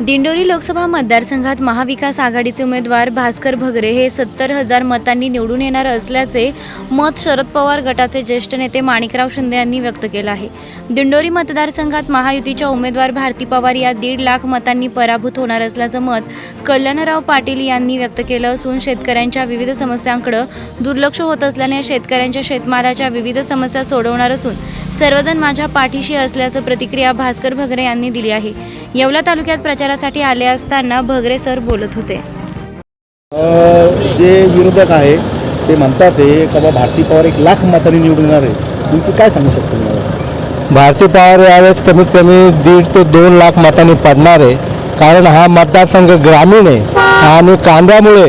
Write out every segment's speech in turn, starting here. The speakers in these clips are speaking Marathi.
दिंडोरी लोकसभा मतदारसंघात महाविकास आघाडीचे उमेदवार भास्कर भगरे हे सत्तर हजार मतांनी निवडून येणार असल्याचे मत शरद पवार गटाचे ज्येष्ठ नेते माणिकराव शिंदे यांनी व्यक्त केलं आहे. दिंडोरी मतदारसंघात महायुतीच्या उमेदवार भारती पवार या दीड लाख मतांनी पराभूत होणार असल्याचं मत कल्याणराव पाटील यांनी व्यक्त केलं असून शेतकऱ्यांच्या विविध समस्यांकडे दुर्लक्ष होत असल्याने शेतकऱ्यांच्या शेतमालाच्या विविध समस्या सोडवणार असून सर्वजण माझ्या पाठीशी असल्याचं प्रतिक्रिया भास्कर भगरे यांनी दिली आहे. येवला तालुक्यात प्रचार प्रचारासाठी आले असताना भगरे सर बोलत होते. जे विरोधक आहे ते म्हणतात आहे का बा भारती पवार एक लाख मतांनी निवडून येणार आहे. तुम्ही काय सांगू शकतो भारती पवार यावेळेस कमीत कमी दीड ते दोन लाख मतांनी पडणार आहे. कारण हा मतदारसंघ ग्रामीण आहे आणि कांद्यामुळे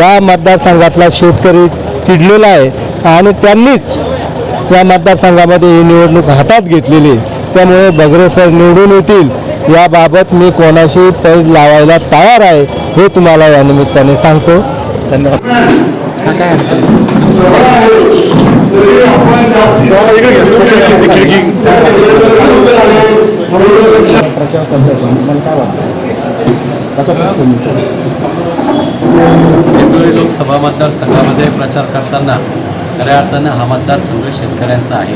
या मतदारसंघातला शेतकरी चिडलेला आहे आणि त्यांनीच या मतदारसंघामध्ये ही निवडणूक हातात घेतलेली आहे. त्यामुळे बगरे सर निवडून येतील. याबाबत मी कोणाशी पैज लावायला तयार आहे हे तुम्हाला या निमित्ताने सांगतो. धन्यवाद. लोकसभा मतदारसंघामध्ये प्रचार करताना खऱ्या अर्थानं हा मतदारसंघ शेतकऱ्यांचा आहे.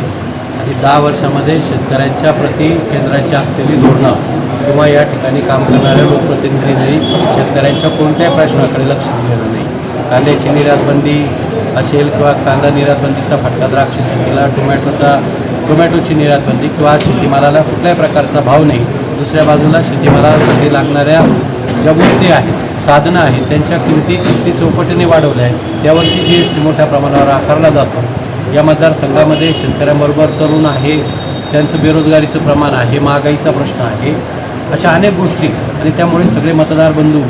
आणि दहा वर्षामध्ये शेतकऱ्यांच्या प्रति केंद्राची असलेली धोरणं किंवा या ठिकाणी काम करणाऱ्या लोकप्रतिनिधींनी शेतकऱ्यांच्या कोणत्याही प्रश्नाकडे लक्ष दिलेलं नाही. कांद्याची निर्यातबंदी असेल किंवा कांदा निर्यातबंदीचा फटका द्राक्ष शेतीला टोमॅटोचा टोमॅटोची निर्यातबंदी किंवा शेतीमालाला कुठल्याही प्रकारचा भाव नाही. दुसऱ्या बाजूला शेतीमालासाठी लागणाऱ्या ज्या गोष्टी आहेत साधनं आहेत त्यांच्या किमती किमती चौपटीने वाढवल्या आहेत त्यावरती जी एस टी मोठ्या प्रमाणावर आकारला जातो. या मतदारसंघामध्ये शेतकऱ्यांबरोबर तरुण आहे त्यांचं बेरोजगारीचं प्रमाण आहे महागाईचा प्रश्न आहे. अशा अनेक गोष्टी. आणि त्यामुळे सगळे मतदार बंधू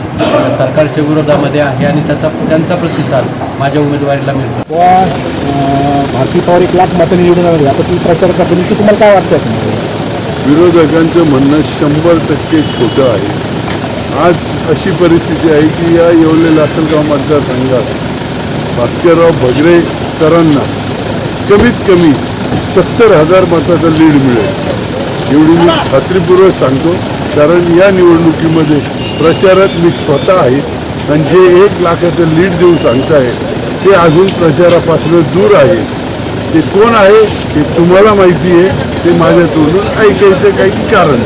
सरकारच्या विरोधामध्ये आहे आणि त्याचा त्यांचा प्रतिसाद माझ्या उमेदवारीला मिळतो. बुवा अ, भारती पवार एक लाख मतांनी निवडून आहे आता तुम्ही प्रचार करता की तुम्हाला काय वाटतं? विरोधकांचं म्हणणं शंभर टक्के खोटं आहे. आज अशी परिस्थिती आहे की या येवले लासलगाव मतदारसंघात भास्करराव भगरेकरांना कमीत कमी सत्तर हजार मताचा लीड मिळेल. एवढी मी खात्रीपूर्वक सांगतो. कारण या निवडणुकीमध्ये प्रचारात मी स्वतः आहे आणि जे एक लाखाचं लीड देऊन सांगताय ते अजून प्रचारापासून दूर आहे. ते कोण आहे हे तुम्हाला माहिती आहे ते माझ्या तोंडून ऐकायचं काही कारण